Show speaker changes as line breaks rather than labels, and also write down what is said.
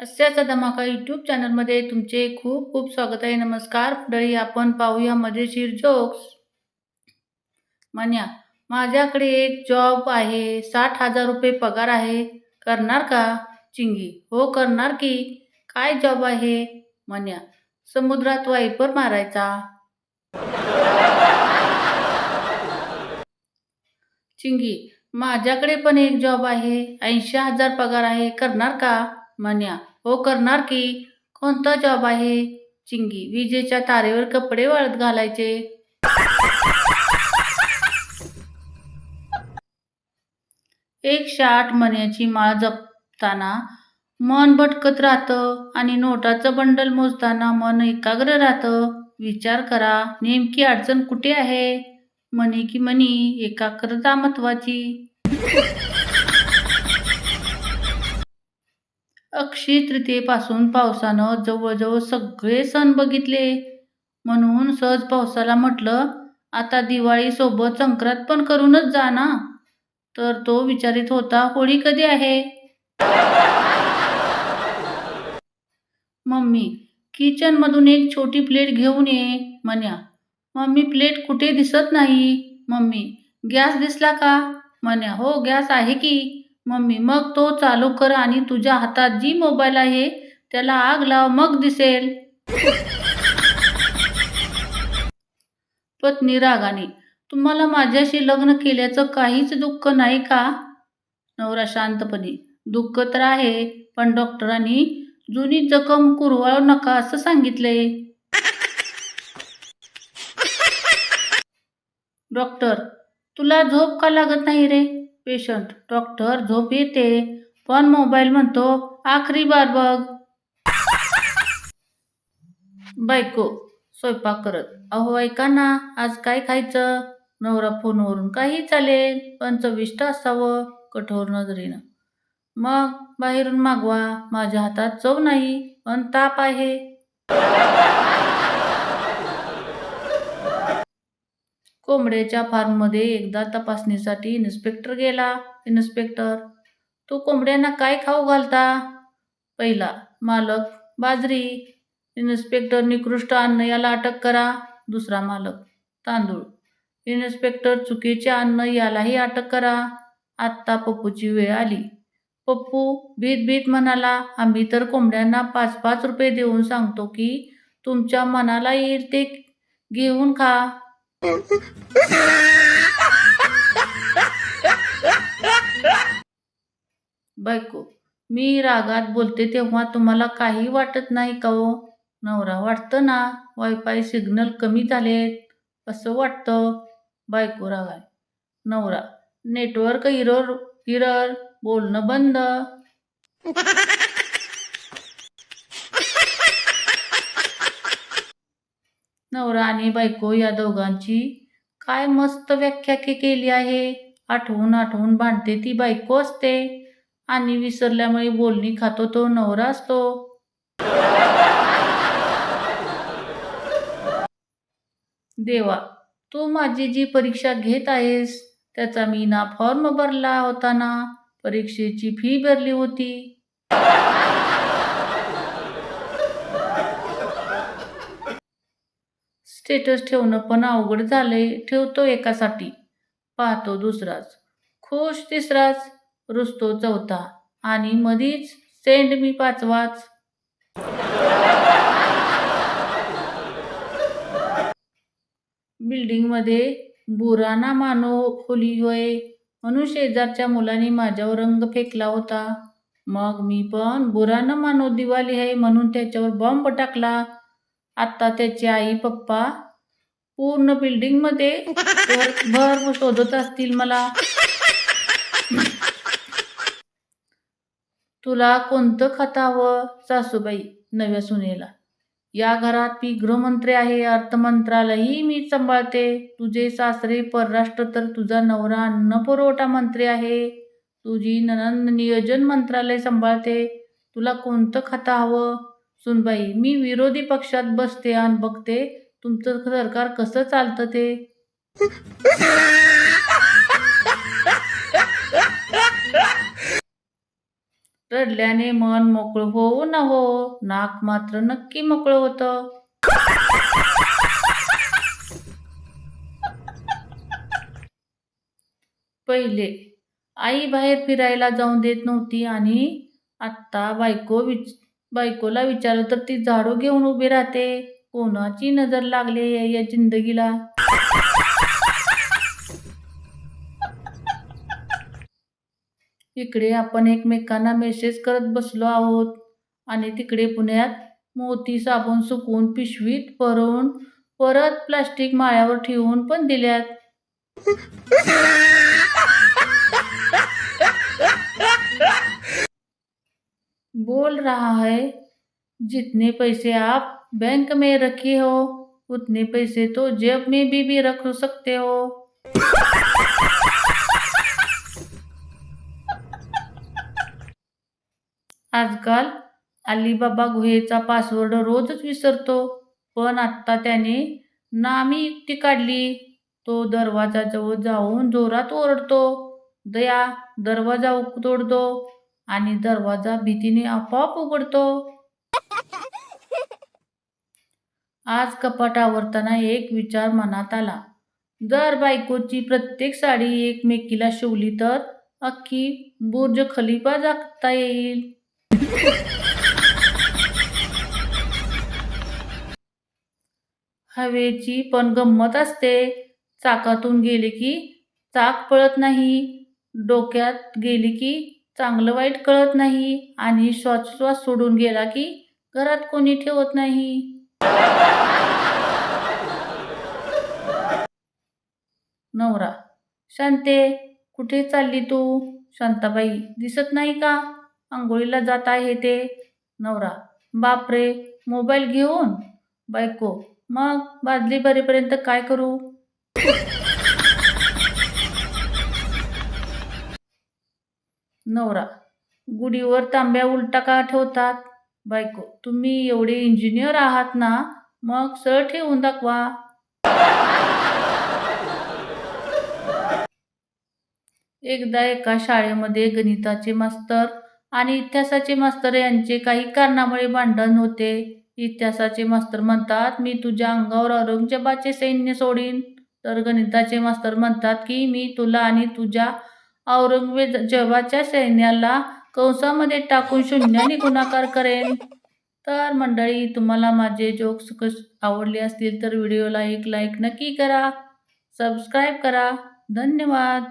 हास्याचा धमाका यूट्यूब चॅनलमध्ये तुमचे खूप खूप स्वागत आहे. नमस्कार. पुढे आपण पाहूया मजेशीर जोक्स म्हण्या माझ्याकडे एक जॉब आहे. साठ हजार रुपये पगार आहे. करणार का? चिंगी. हो करणार की. काय जॉब आहे? म्हण्या समुद्रात वायपर मारायचा. चिंगी माझ्याकडे पण एक जॉब आहे. ऐंशी हजार पगार आहे. करणार का? म्हण्या हो करणार की? कोणता जॉब आहे? चिंगी विजेच्या तारेवर कपडे वाळत घालायचे. एकशे आठ मण्याची माळ जपताना मन भटकत राहतं आणि नोटाचं बंडल मोजताना मन एकाग्र राहतं. विचार करा नेमकी अडचण कुठे आहे? मनी की मनी एकाग्रता महत्वाची. अक्षय तृतीयेपासून पावसानं जवळजवळ सगळे सण बघितले. म्हणून सहज पावसाला म्हटलं आता दिवाळीसोबत संक्रांत पण करूनच जा ना. तर तो विचारित होता होळी कधी आहे? मम्मी किचनमधून एक छोटी प्लेट घेऊन ये म्हण्या. मम्मी प्लेट कुठे दिसत नाही? मम्मी गॅस दिसला का? म्हण्या हो गॅस आहे की. मम्मी मग तो चालू कर आणि तुझ्या हातात जी मोबाईल आहे त्याला आग लाव मग दिसेल. पत्नी रागाने तुम्हाला माझ्याशी लग्न केल्याचं काहीच दुःख नाही का? नवरा शांतपणे दुःख तर आहे पण डॉक्टरांनी जुनी जखम कुरवाळू नका असं सांगितले. डॉक्टर तुला झोप का लागत नाही रे? पेशंट डॉक्टर झोप येते. पण मोबाईल म्हणतो आखरी बार बघ. बायको स्वयंपाक करत अहो ऐका ना आज काय खायचं? नवरा फोनवरून काही चालेल पण चविष्ट असावं कठोर नजरेनं. मग बाहेरून मागवा माझ्या हातात चव नाही पण ताप आहे. कोंबड्याच्या फार्ममध्ये एकदा तपासणीसाठी इन्स्पेक्टर गेला. इन्स्पेक्टर तू कोंबड्यांना काय खाऊ घालता? पहिला मालक बाजरी. इन्स्पेक्टर निकृष्ट अन्न याला अटक करा. दुसरा मालक तांदूळ. इन्स्पेक्टर चुकीचे अन्न यालाही अटक करा. आत्ता पप्पूची वेळ आली. पप्पू भीत भीत म्हणाला आम्ही तर कोंबड्यांना पाच पाच रुपये देऊन सांगतो की तुमच्या मनाला येईल ते घेऊन खा. बायको मी रागात बोलते तेव्हा तुम्हाला काही वाटत नाही का हो? नवरा वाटतं ना? वायफाय सिग्नल कमी झालेत. असं वाटतं? बायको रागाय नवरा नेटवर्क इरर इरर बोलणं बंद. नवरा आणि बायको या दोघांची काय मस्त व्याख्या के केली आहे. आठवून आठवून भांडते ती बायको असते. आणि विसरल्यामुळे बोलणी खातो तो नवरा असतो. देवा तू माझी जी परीक्षा घेत आहेस त्याचा मी ना फॉर्म भरला होता ना. परीक्षेची फी भरली होती. स्टेटस ठेवणं पण अवघड झालंय ठेवतो एकासाठी. पाहतो दुसराच. खुश तिसराच रुसतो चौथा. आणि मधीच सेंड मी पाचवाच. बिल्डिंगमध्ये बुराना मानो खोली होय. म्हणून शेजारच्या मुलाने माझ्यावर रंग फेकला होता. मग मी पण बुरा मानो दिवाळी आहे म्हणून त्याच्यावर बॉम्ब टाकला. आत्ता त्याची आई पप्पा पूर्ण बिल्डिंगमध्ये भर शोधत असतील मला. तुला कोणतं खत हवं सासूबाई? नव्या सुनेला. या घरात मी गृहमंत्री आहे अर्थमंत्रालयही मी सांभाळते. तुझे सासरे परराष्ट्र तर तुझा नवरा अन्न पुरवठा मंत्री आहे. तुझी ननंद नियोजन मंत्रालय सांभाळते. तुला कोणतं खाता हवं? सुनबाई मी विरोधी पक्षात बसते आणि बघते. तुमचं सरकार कसं चालतं ते? रडल्याने मन मोकळं होऊ न हो नाक मात्र नक्की मोकळं होतं. पहिले आई बाहेर फिरायला जाऊन देत नव्हती आणि आत्ता बायको विच बायकोला विचारलं तर ती झाडू घेऊन उभी राहते. कोणाची नजर लागली आहे या जिंदगीला? इकडे आपण एकमेकांना मेसेज करत बसलो आहोत आणि तिकडे पुण्यात मोती साबण सुकवून पिशवीत भरवून परत प्लास्टिक माळ्यावर ठेवून पण दिल्यात. बोल रहा है जितने पैसे आप बैंक में रखे हो उतने पैसे तो जेब में भी, भी रख सकते हो। आजकाल अलिबाबा गुहेचा पासवर्ड रोजच विसरतो पण आत्ता त्याने नामी युक्ती काढली. तो दरवाजाजवळ जाऊन जोरात ओरडतो. दया दरवाजा उक- तोडतो आणि दरवाजा भीतीने आपोआप उघडतो. आज कपाट आवरताना एक विचार मनात आला. जर बायकोची प्रत्येक साडी एकमेकीला शिवली तर अख्खी बुर्ज खलिफा जागता येईल. हवेची पण गंमत असते. चाकातून गेले की चाक पळत नाही. डोक्यात गेली की चांगलं वाईट कळत नाही. आणि श्वासश्वास सोडून गेला की घरात कोणी ठेवत नाही. नवरा. शांते कुठे चालली तू? शांताबाई दिसत नाही का? आंघोळीला जात आहे ते. नवरा. बापरे मोबाईल घेऊन? बायको. मग बादली भरेपर्यंत काय करू? नवरा. गुढीवर तांब्या उलटा का ठेवतात? बायको तुम्ही एवढे इंजिनियर आहात ना मग सर ठेवून दाखवा. एकदा एका शाळेमध्ये गणिताचे मास्तर आणि इतिहासाचे मास्तर यांचे काही कारणामुळे भांडण होते. इतिहासाचे मास्तर म्हणतात मी तुझ्या अंगावर औरंगजेबाचे सैन्य सोडीन. तर गणिताचे मास्तर म्हणतात की मी तुला आणि तुझ्या औरंगजेबाच्या सैन्याला कंसामध्ये टाकून शून्याने गुणाकार करेन. तर मंडळी तुम्हाला माझे जोक्स कस आवडले असतील तर व्हिडिओला एक लाईक नक्की करा. सबस्क्राईब करा. धन्यवाद.